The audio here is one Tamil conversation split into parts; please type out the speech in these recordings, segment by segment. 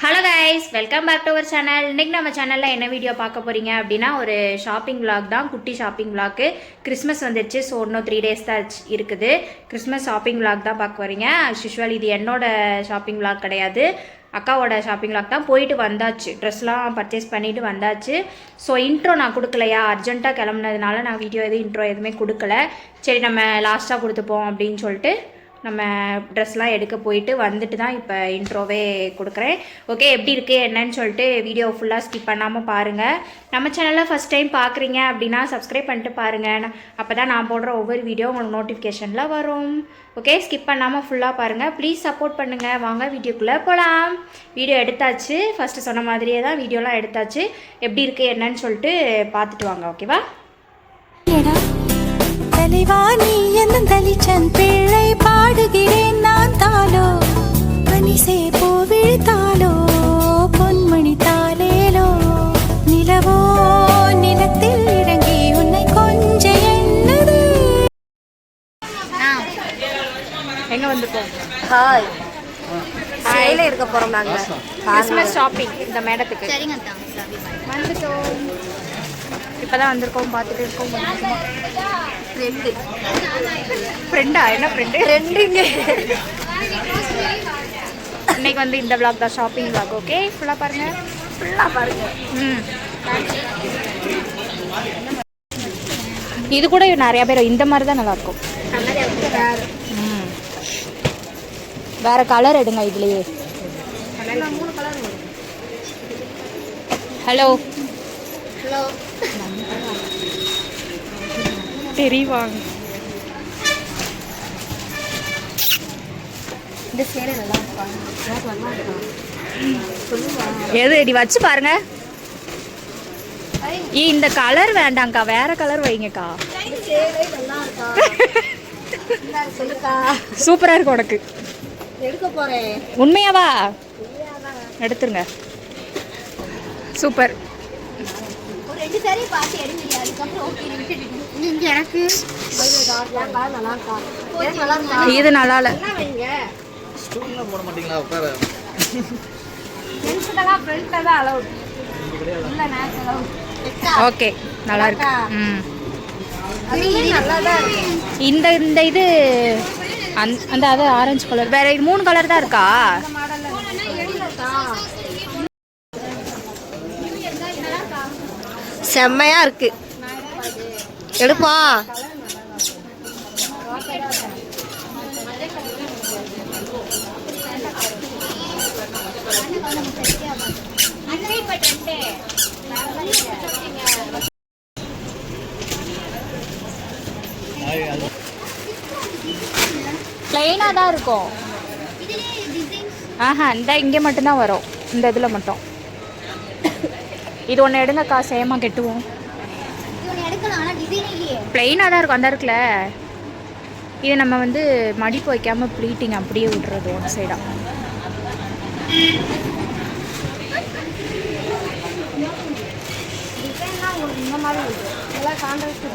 Hello guys welcome back to our channel இன்றைக்கி நம்ம சேனலில் என்ன வீடியோ பார்க்க போகிறீங்க அப்படின்னா ஒரு ஷாப்பிங் விளாக் தான். குட்டி ஷாப்பிங் விளாக்கு கிறிஸ்மஸ் வந்துடுச்சு ஸோ இன்னும் த்ரீ டேஸ் தான் இருக்குது. கிறிஸ்மஸ் ஷாப்பிங் விளாக் தான் பார்க்க போகிறீங்க யூஷுவல் இது என்னோட ஷாப்பிங் விளாக் கிடையாது. அக்காவோட ஷாப்பிங் லாக் தான் போயிட்டு வந்தாச்சு. ட்ரெஸ்லாம் பர்ச்சேஸ் பண்ணிட்டு வந்தாச்சு. ஸோ இன்ட்ரோ நான் கொடுக்கலையா? அர்ஜென்ட்டாக கிளம்புனதுனால நான் வீடியோ எதுவும் இன்ட்ரோ எதுவுமே கொடுக்கல. சரி நம்ம லாஸ்ட்டாக கொடுத்துப்போம் அப்படின்னு சொல்லிட்டு நம்ம ட்ரெஸ்லாம் எடுக்க போயிட்டு வந்துட்டு தான் இப்போ இன்ட்ரோவே கொடுக்குறேன். ஓகே எப்படி இருக்குது என்னன்னு சொல்லிட்டு வீடியோ ஃபுல்லாக ஸ்கிப் பண்ணாமல் பாருங்கள் நம்ம சேனலில் ஃபஸ்ட் டைம் பார்க்குறீங்க அப்படின்னா சப்ஸ்கிரைப் பண்ணிட்டு பாருங்கள் அப்போ தான் நான் போடுற ஒவ்வொரு வீடியோ உங்களுக்கு நோட்டிஃபிகேஷனில் வரும். ஓகே ஸ்கிப் பண்ணாமல் ஃபுல்லாக பாருங்கள் ப்ளீஸ் சப்போர்ட் பண்ணுங்கள் வாங்க வீடியோக்குள்ளே போகலாம் வீடியோ எடுத்தாச்சு. ஃபஸ்ட்டு சொன்ன மாதிரியே தான் வீடியோலாம் எடுத்தாச்சு. எப்படி இருக்குது என்னன்னு சொல்லிட்டு பார்த்துட்டு வாங்க ஓகேவா எடா தலைவா நீ என்ன தலிச்சன் பேர். பனிசே பூ விழுத்தாளோ பொன்மணி தாளேலோ நிலவோ நிலத்தில் இறங்கி உன்னை கொஞ்ச எண்ணுதே. எங்கே வந்துருக்கோம் ஹாய். சேல இருக்க போறோம் நாங்க. கிறிஸ்மஸ் ஷாப்பிங் இந்த மேடத்துக்கு. சரிங்க வந்துட்டோம். இப்பதான் வந்திருக்கோம் பார்த்துட்டு இருக்கோம். ரெண்டு ஃப்ரெண்டா என்ன ஃப்ரெண்டு ரெண்டுங்க இன்னைக்கு வந்து இந்த vlog தான் ஷாப்பிங் vlog ஓகே ஃபுல்லாக பாருங்க. ஃபுல்லாக பாருங்க. ம். இது கூட நிறைய பேர் இந்த மாதிரி தான் நல்லா இருக்கும். ம். வேற கலர் எடுங்க இதுலயே. ஹலோ ஹலோ தெரிவாங்க இந்த சேலை நல்லா இருக்கும் எது இடி வச்சு பாருங்க. இந்த கலர் வேண்டாங்க்கா. வேற கலர் வைங்கக்கா. சூப்பரா இருக்கு உனக்கு. எடுக்க போறேன். உண்மையாவா? எடுத்துருங்க. சூப்பர். ரெண்டு பார்த்து எடுங்க அதுக்கப்புறம் எனக்கு? இது நல்லா இல்ல. போட மாட்டீங்களா? உட்கார. ஃப்ரெண்ட்ஸ்க்கெல்லாம் தான் ஓகே நல்லா இருக்கு. ம். இந்த இந்த இது அந்த அந்த அது ஆரஞ்சு கலர் வேற இது மூணு கலர் தான் இருக்கா? செம்மையா இருக்கு. எடுப்பா. பிளெயினாக தான் இருக்கும். ஆஹா இந்த இங்கே மட்டும்தான் வரும். இந்த இதில் மட்டும். இது ஒன்று எடுங்கக்கா சேமாக கெட்டுவோம். பிளெயினாக தான் இருக்கும் அந்த இருக்குல்ல இது நம்ம வந்து மடிப்பு வைக்காமல் ப்ளீட்டிங் அப்படியே விட்றது ஒன் சைடாக இந்த மாதிரி இருக்கு எல்லாம் கான்ட்ராஸ்ட்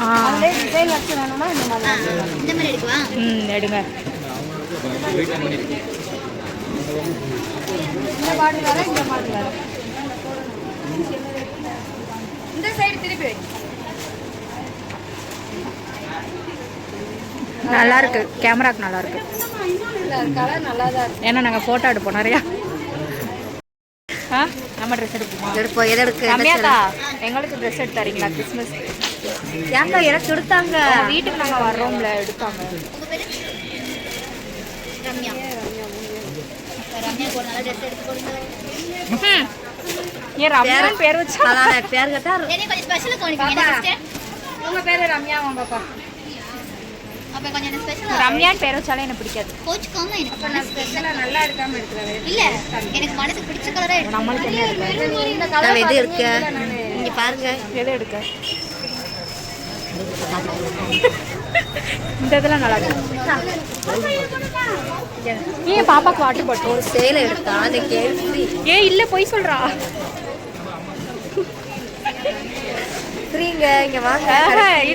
ஆ. அதே டிசைன் வச்சு வேணும்னா இந்த மாதிரி ம் எடுங்க. இந்த பாட்டு வேற இந்த பாட்டு வேற. இந்த சைடு திருப்பி வை. நல்லா இருக்கு கேமராக்கு நல்லா இருக்கு கலர் நல்லா தான் இருக்கு. ஏன்னா நாங்கள் ஃபோட்டோ எடுப்போம் நிறையா. ஆ? நம்ம ட்ரெஸ் எடுப்போமா? எடுப்போம். எது எடுக்கு? எங்களுக்கு ட்ரெஸ் எடுத்து தரீங்களா கிறிஸ்மஸ் ஏங்க எனக்கு எடுத்தாங்க வீட்டுக்கு நாங்கள் வர்றோம்ல எடுத்தாங்க. ஏன் ரம்யான்னு பேர்? வச்சா? பேர் கேட்டா உங்க பேரு ரம்யா உங்கப்பா ரம்யான்னு பேர் வச்சாலே எனக்கு பிடிக்காது. நல்லா எடுக்காம எடுக்கிறது இல்ல எனக்கு மனசுக்கு பிடிச்ச கலரா நம்மளுக்கு என்ன கலர் எது இருக்கு. இங்க பாருங்க. எது எடுக்க? இந்த இதெல்லாம் நல்லா இருக்கு. ஏன் பாப்பாக்கு வாட்டர் பாட்டில் ஒரு சேலை எடுத்தா அந்த கேள்வி. ஏ இல்ல போய் சொல்றா. ஃப்ரீங்க இங்க வாங்க.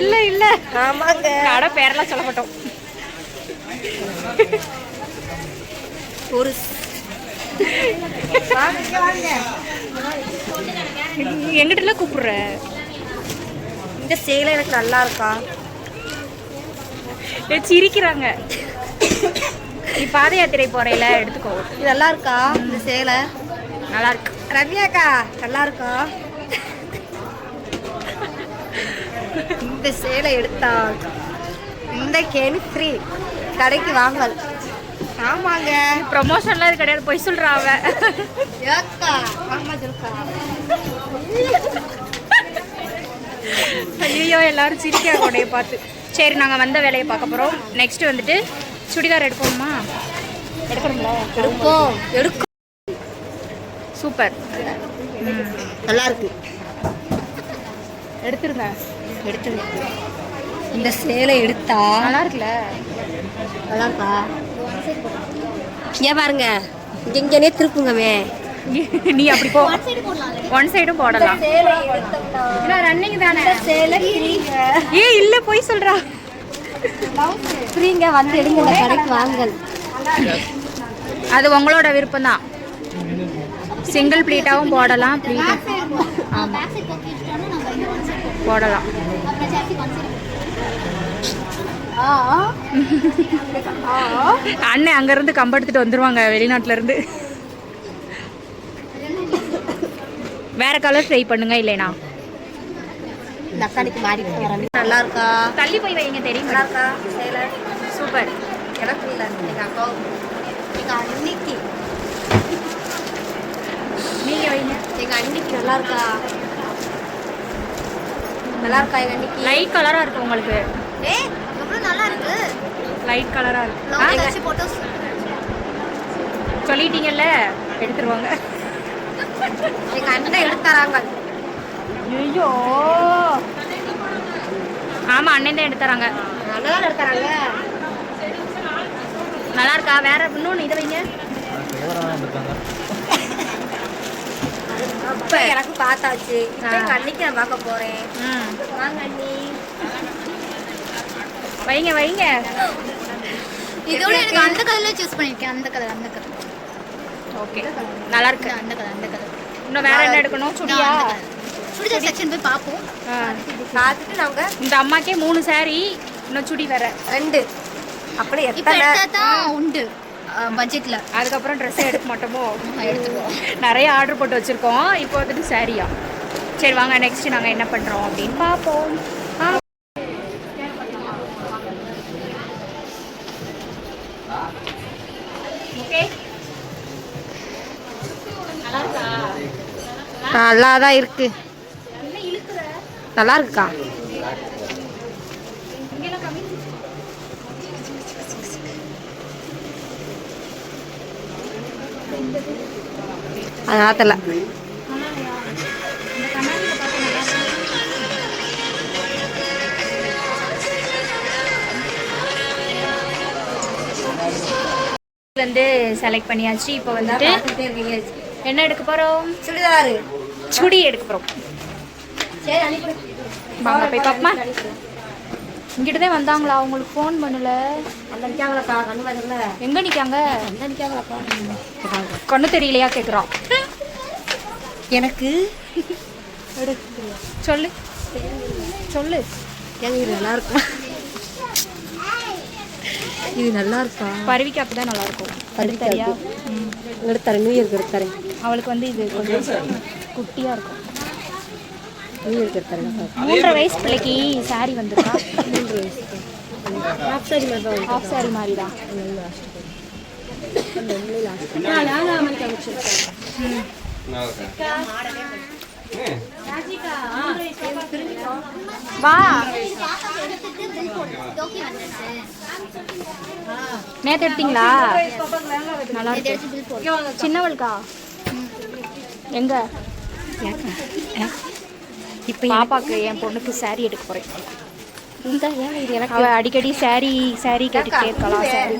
இல்ல இல்ல. ஆமாங்க. கடை பேரெல்லாம் சொல்ல மாட்டோம் ஒரு எங்கிட்ட கூப்பிடுற? இந்த சேலை எனக்கு நல்லா இருக்கா? சிரிக்கிறாங்க. நீ பாத யாத்திரை போறையில எடுத்துக்கோ. இது நல்லா இருக்கா இந்த சேலை? நல்லா இருக்கு. ரம்யாக்கா நல்லா இருக்கா? இந்த சேலை எடுத்தா இந்த கேணி ஃப்ரீ கடைக்கு வாங்கல் ஆமாங்க. ப்ரொமோஷன்லாம் இது கிடையாது. போய் சொல்றா அவ. ஏக்கா ஆமா சொல்லுக்கா ஐயோ எல்லாரும் சிரிக்கிறாங்க உடைய பார்த்து. சரி நாங்கள் வந்த வேலையை பார்க்க போகிறோம் நெக்ஸ்ட் வந்துட்டு சுடிதார் எடுப்போமா? எடுக்கணும்ல? எடுப்போம். எடுக்கும் சூப்பர் நல்லா இருக்கு. எடுத்துருங்க. எடுத்துங்க இந்த சேலை எடுத்தா? நல்லா இருக்குல்ல? நல்லா இருக்கா? இங்க பாருங்க. இங்க இங்கனே திருப்புங்கமே நீ அப்படி போ. ஒன் சைடும் போடலாம். ரன்னிங் தானே? சேலை ஏ இல்ல போய் சொல்றா. ஃப்ரீங்க வந்து எடுங்க இந்த கடைக்கு வாங்கல் அது உங்களோட விருப்பம் தான் சிங்கிள் ப்ளீட்டாவும் போடலாம் ப்ளீட் ஆமா. போடலாம் அண்ணன் அங்க இருந்து கம்ப எடுத்துட்டு வந்துருவாங்க வெளிநாட்டுல இருந்து வேற கலர் ட்ரை பண்ணுங்க இல்லைனா. இந்த அக்காடிக்கு மாறி நல்லா இருக்கா தள்ளி போய் வைங்க தெரியும். நல்லா இருக்கா சூப்பர். எனக்கு இல்லை எங்கள் அக்காவும் எங்கள் அன்னிக்கு. நீங்க வைங்க. எங்கள் அன்னிக்கு நல்லா இருக்கா நல்லா இருக்கா அன்னிக்கு? லைட் கலரா இருக்கு உங்களுக்கு. ஏ எவ்வளோ நல்லா இருக்கு? லைட் கலரா இருக்கு. லாங் வச்சு போட்டோஸ் சொல்லிட்டீங்கல்ல? எடுத்துருவாங்க. எங்கள் அண்ணன் எடுத்தாராங்க. ஐயோ! ஆமா அண்ணன் தான் எடுத்துறாங்க நல்லா தான் எடுத்தாராங்க. நல்லா இருக்கா வேற இன்னொன்று இதை வைங்க. அப்போ எனக்கு பார்த்தாச்சு. இப்போ எங்கள் அன்னிக்கு நான் பார்க்க போகிறேன் ம். வாங்க அண்ணி. வைங்க வைங்க. இதோட எனக்கு அந்த கலர்ல சூஸ் பண்ணிருக்கேன். அந்த கலர் அந்த கலர் ஓகே. நல்லா இருக்கு. அந்த கலர் அந்த கலர் இன்னும் வேற என்ன எடுக்கணும்? சுடியா? சுடிதார் செக்ஷன் போய் பார்ப்போம். பார்த்துட்டு நாங்கள் இந்த அம்மாக்கே மூணு saree இன்னும் சுடி வேற. ரெண்டு. அப்படி எத்தனை? உண்டு. பட்ஜெட்ல அதுக்கப்புறம் ட்ரெஸ் எடுக்க மாட்டோமோ? எடுத்துக்குவோம். நிறைய ஆர்டர் போட்டு வச்சிருக்கோம். இப்போ வந்துட்டு சாரியா சரி வாங்க நெக்ஸ்ட் நாங்கள் என்ன பண்ணுறோம் அப்படின்னு பார்ப்போம்? நல்லா தான் இருக்கு. நல்லா இருக்கா அது இருக்கு. வந்து செலக்ட் பண்ணியாச்சு. இப்போ வந்துட்டு என்ன எடுக்க போறோம்? சுடிதாரு. சுடி எடுக்க போறோம். சரி அனுப்பி வாங்க போய் பாப்பமா இங்கிட்ட தான் வந்தாங்களா? அவங்களுக்கு ஃபோன் பண்ணல. நிற்காங்களாப்பா கண்ணு பார்த்துல எங்க நிக்காங்க? அந்த நிற்காங்களாப்பா கண்ணு தெரியலையா கேக்குறான் எனக்கு சொல்லு. சொல்லு. இது நல்லா இருக்குமா இது நல்லா இருக்கா பருவிக்கு அப்படிதான் நல்லா இருக்கும் பருவிக்கு சரியா எடுத்தாரேன் நியூ இயர்க்கு எடுத்தாரேன் அவளுக்கு வந்து இது கொஞ்சம் குட்டியா இருக்கும். நியூ மூன்றரை வயசு பிள்ளைக்கு saree வந்திருக்கா? மூன்று வயசுக்கு. ஹாஃப் சாரி மாதிரி தான் ஹாஃப் saree மாதிரி தான். வா. நேத்து எடுத்தீங்களா? நல்லா சின்னவளுக்கா எங்க? இப்போ பாப்பாக்கு என் பொண்ணுக்கு saree எடுக்க போறேன். இந்த ஏங்க இது எனக்கு? அடிக்கடி saree saree கேட்டுட்டே இருக்கலாம் saree.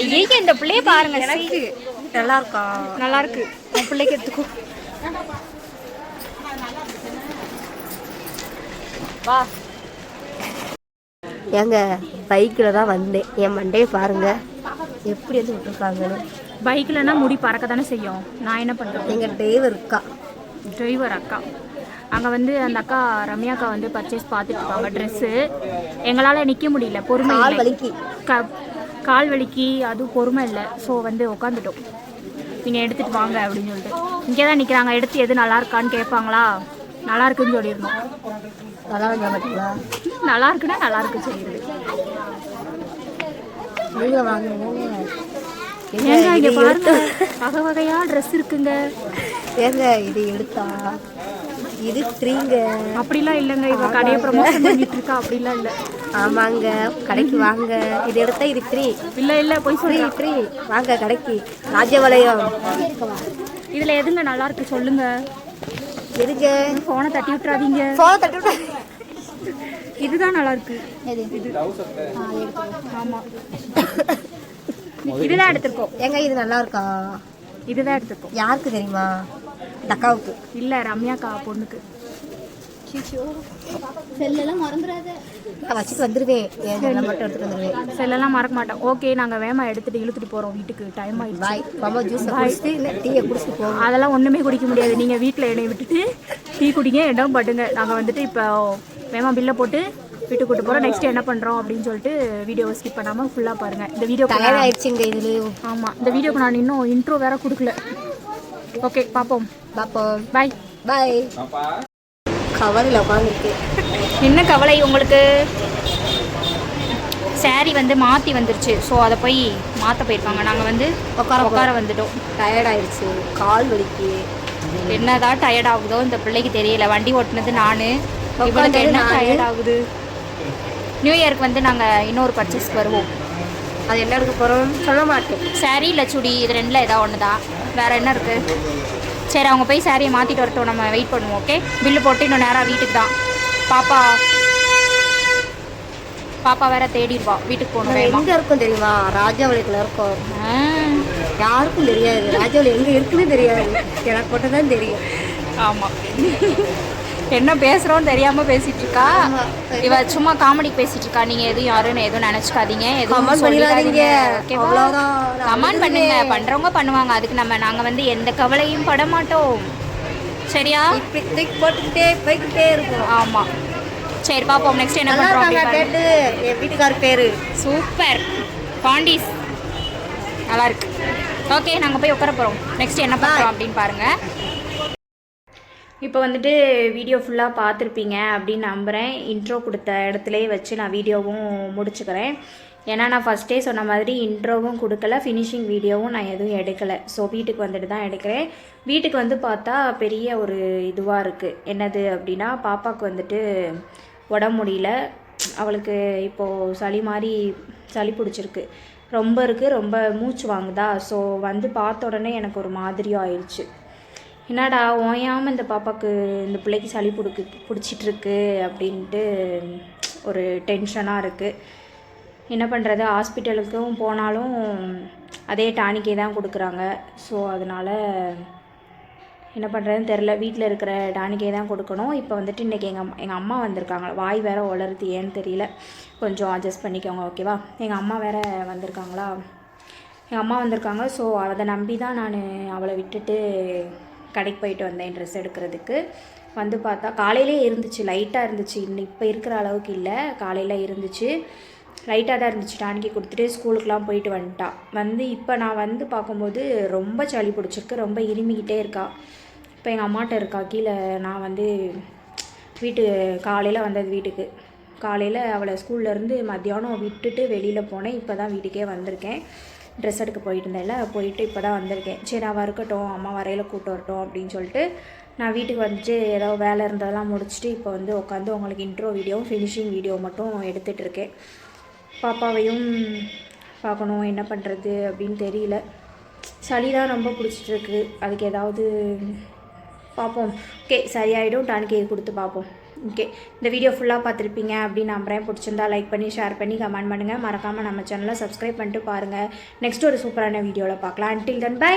ஐயே இந்த பிள்ளைய பாருங்க எனக்கு நல்லா இருக்கா நல்லா இருக்கு உன் பிள்ளைக்கு எடுத்துக்கோ. வா. ஏங்க பைக்கில் தான் வந்தேன். என் மண்டையை பாருங்க. எப்படி வந்து விட்டுருக்காங்கன்னு பைக்லனா முடி பறக்க தானே செய்யும்? நான் என்ன பண்ணுறது எங்கள் டிரைவர் இருக்கா டிரைவர் அக்கா அங்கே வந்து அந்த அக்கா ரம்யா அக்கா வந்து பர்ச்சேஸ் பார்த்துட்டு இருக்காங்க ட்ரெஸ்ஸு எங்களால் நிற்க முடியல பொறுமை. க கால் வலிக்கு அதுவும் பொறுமை இல்லை. ஸோ வந்து உட்காந்துட்டோம் நீங்கள் எடுத்துகிட்டு வாங்க அப்படின்னு சொல்லிட்டு. இங்கே தான் நிற்கிறாங்க எடுத்து எது நல்லா இருக்கான்னு கேட்பாங்களா? நல்லா இருக்குன்னு சொல்லிடணும் நல்லா பார்த்தீங்களா நல்லா இருக்குன்னா நல்லா இருக்கு வாங்குங்க ஏங்க இங்கே பாருங்க. வகை வகையாக ட்ரெஸ் இருக்குங்க. ஏங்க இது எடுத்தா இது த்ரீங்க அப்படிலாம் இல்லைங்க. இவ கடையை ப்ரமோஷன் பண்ணிட்டு இருக்கா. அப்படிலாம் இல்லை. ஆமாங்க. கடைக்கு வாங்க. இது எடுத்தா இது த்ரீ இல்லை இல்லை போய் சொல்றேன் த்ரீ வாங்க கடைக்கு. ராஜபாளையம். இதில் எதுங்க நல்லா இருக்கு சொல்லுங்க. எதுங்க? ஃபோனை தட்டி விட்டுறாதீங்க. ஃபோனை தட்டி விட்டா இதுதான் நல்லா இருக்கு. ஆமா. இதுதான் எடுத்திருக்கோம். ஏங்க இது நல்லா இருக்கா? இதுதான் எடுத்திருக்கோம். யாருக்கு தெரியுமா? டக்காவுக்கு இல்ல ரம்யாக்கா பொண்ணுக்கு. செல்லெல்லாம் மறந்துடாத நான் வச்சுட்டு வந்துடுவேன் என் நல்லா மட்டும் எடுத்துட்டு வந்துடுவேன் செல்லெல்லாம் மறக்க மாட்டோம் ஓகே நாங்க வேமா எடுத்துட்டு இழுத்துட்டு போறோம் வீட்டுக்கு. டைம் ஆயிடுச்சு. பாய் ஜூஸ் குடிச்சிட்டு இல்லை டீயை குடிச்சிட்டு போவோம் அதெல்லாம் ஒண்ணுமே குடிக்க முடியாது. நீங்க வீட்ல என்னை விட்டுட்டு டீ குடிங்க இடம் பட்டுங்க நாங்க வந்துட்டு இப்போ வேமா பில்லை போட்டு வீட்டுக்கு கூட்டு போறோம். நெக்ஸ்ட் என்ன பண்றோம் அப்படின்னு சொல்லிட்டு வீடியோவை ஸ்கிப் பண்ணாம ஃபுல்லா பாருங்க. இந்த வீடியோ டயர்ட் ஆயிடுச்சுங்க இதுலேயும். ஆமா இந்த வீடியோக்கு நான் இன்னும் இன்ட்ரோ வேற கொடுக்கல. ஓகே பாப்போம் பார்ப்போம் பாய் பாய் கவரில் உட்காந்துருக்கு என்ன கவலை உங்களுக்கு? Saree வந்து மாற்றி வந்துருச்சு. ஸோ அதை போய் மாற்ற போயிருக்காங்க. நாங்கள் வந்து உட்கார உட்கார வந்துட்டோம். டயர்ட் ஆயிடுச்சு கால் வலிக்கு. என்னதான் டயர்ட் ஆகுதோ இந்த பிள்ளைக்கு தெரியல. வண்டி ஓட்டுனது நான். இவளுக்கு என்ன. டயர்ட் ஆகுது? நியூ இயருக்கு வந்து நாங்கள் இன்னொரு பர்ச்சேஸ்க்கு வருவோம். அது என்ன எடுக்க போகிறோம் சொல்ல மாட்டேன். Saree இல்லை சுடி இது ரெண்டில் ஏதாவது ஒன்று தான் வேறு என்ன இருக்குது சரி அவங்க போய் சாரியை மாற்றிட்டு வரட்டும். நம்ம வெயிட் பண்ணுவோம் ஓகே பில்லு போட்டு இன்னும் நேராக வீட்டுக்கு தான். பாப்பா பாப்பா வேற தேடிடுவா. வீட்டுக்கு போகணும். எங்கே இருக்கும் தெரியுமா? ராஜாவளியத்தில் இருக்கும். யாருக்கும் தெரியாது. ராஜாவளி எங்கே இருக்குன்னு தெரியாது. எனக்கு மட்டும் தான் தெரியும். ஆமாம் என்ன பேசுகிறோன்னு தெரியாமல் பேசிட்டு இருக்கா. இவ சும்மா காமெடி பேசிட்டு இருக்கா நீங்கள் எதுவும் யாருன்னு எதுவும் நினச்சிக்காதீங்க. எதுவும். நான் கமெண்ட் பண்ணுங்க. பண்ணுறவங்க பண்ணுவாங்க. அதுக்கு நம்ம நாங்கள் வந்து எந்த கவலையும் பட மாட்டோம். சரியா? போட்டுக்கிட்டே போய்கிட்டே இருக்கும். ஆமாம் சரி பார்ப்போம் நெக்ஸ்ட் என்ன பண்ணுறோம் கேட்டு. என் வீட்டுக்கார் பேரு. சூப்பர். பாண்டிஸ். நல்லா இருக்கு. ஓகே நாங்கள் போய் உட்கார போகிறோம் நெக்ஸ்ட் என்ன பண்ணுறோம் அப்படின்னு பாருங்கள் இப்போ வந்துட்டு வீடியோ ஃபுல்லாக பார்த்துருப்பீங்க அப்படின்னு நம்புகிறேன் இன்ட்ரோ கொடுத்த இடத்துலையே வச்சு நான் வீடியோவும் முடிச்சுக்கிறேன். ஏன்னா நான் ஃபஸ்ட்டே சொன்ன மாதிரி இன்ட்ரோவும் கொடுக்கல ஃபினிஷிங் வீடியோவும் நான் எதுவும் எடுக்கலை. ஸோ வீட்டுக்கு வந்துட்டு தான் எடுக்கிறேன். வீட்டுக்கு வந்து பார்த்தா பெரிய ஒரு இதுவாக இருக்குது என்னது அப்படின்னா பாப்பாவுக்கு வந்துட்டு உடம்பு முடியல. அவளுக்கு இப்போது சளி மாதிரி சளி பிடிச்சிருக்கு. ரொம்ப இருக்குது ரொம்ப மூச்சு வாங்குதா? ஸோ வந்து பார்த்த உடனே எனக்கு ஒரு மாதிரியும் ஆயிடுச்சு. என்னடா ஓயாமல் இந்த பாப்பாவுக்கு இந்த பிள்ளைக்கு சளி பிடிக்கு பிடிச்சிட்ருக்கு அப்படின்ட்டு ஒரு டென்ஷனாக இருக்குது என்ன பண்ணுறது ஹாஸ்பிட்டலுக்கும் போனாலும் அதே டானிக்கே தான் கொடுக்குறாங்க. ஸோ அதனால் என்ன பண்ணுறதுன்னு தெரில வீட்டில் இருக்கிற டானிக்கே தான் கொடுக்கணும். இப்போ வந்துட்டு இன்றைக்கி எங்கள் அம்மா எங்கள் அம்மா வந்திருக்காங்க. வாய் வேறு உளருது ஏன்னு தெரியல. கொஞ்சம் அட்ஜஸ்ட் பண்ணிக்கோங்க ஓகேவா எங்கள் அம்மா வேறு வந்திருக்காங்களா? எங்கள் அம்மா வந்திருக்காங்க. ஸோ அதை நம்பி தான் நான் அவளை விட்டுட்டு கடைக்கு போயிட்டு வந்தேன் ட்ரெஸ் எடுக்கிறதுக்கு. வந்து பார்த்தா காலையிலே இருந்துச்சு லைட்டாக இருந்துச்சு. இன்னும் இப்போ இருக்கிற அளவுக்கு இல்லை. காலையில் இருந்துச்சு. லைட்டாக தான் இருந்துச்சு. டான்கி கொடுத்துட்டு ஸ்கூலுக்குலாம் போயிட்டு வந்துட்டா. வந்து இப்போ நான் வந்து பார்க்கும்போது ரொம்ப சளி பிடிச்சிருக்கு. ரொம்ப இருமிக்கிட்டே இருக்கா. இப்போ எங்கள் அம்மாட்ட இருக்கா. கீழே நான் வந்து வீட்டு காலையில் வந்தது வீட்டுக்கு. காலையில் அவளை ஸ்கூல்லேருந்து மத்தியானம் விட்டுட்டு வெளியில் போனேன். இப்போ தான் வீட்டுக்கே வந்திருக்கேன். ட்ரெஸ் எடுக்க போயிட்டு இருந்தேன்ல போயிட்டு இப்போ தான் வந்திருக்கேன். சரி அவள் இருக்கட்டும் அம்மா வரையில் கூட்டு வரட்டும் அப்படின்னு சொல்லிட்டு நான் வீட்டுக்கு வந்துட்டு ஏதோ வேலை இருந்ததெல்லாம் முடிச்சுட்டு இப்போ வந்து உட்காந்து உங்களுக்கு இன்ட்ரோ வீடியோவும் ஃபினிஷிங் வீடியோ மட்டும் எடுத்துகிட்டு இருக்கேன். பாப்பாவையும் பார்க்கணும் என்ன பண்ணுறது அப்படின்னு தெரியல. சளி தான் ரொம்ப பிடிச்சிட்ருக்கு அதுக்கு ஏதாவது பார்ப்போம். ஓகே சரியாயிடும். டானிக்கு கொடுத்து பார்ப்போம். ஓகே இந்த வீடியோ ஃபுல்லாக பார்த்துருப்பீங்க அப்படின்னு நம்புறேன். பிடிச்சிருந்தா லைக் பண்ணி ஷேர் பண்ணி கமெண்ட் பண்ணுங்கள் மறக்காமல் நம்ம சேனலை சப்ஸ்கிரைப் பண்ணிட்டு பாருங்கள் நெக்ஸ்ட் ஒரு சூப்பரான வீடியோவில் பார்க்கலாம். Until then by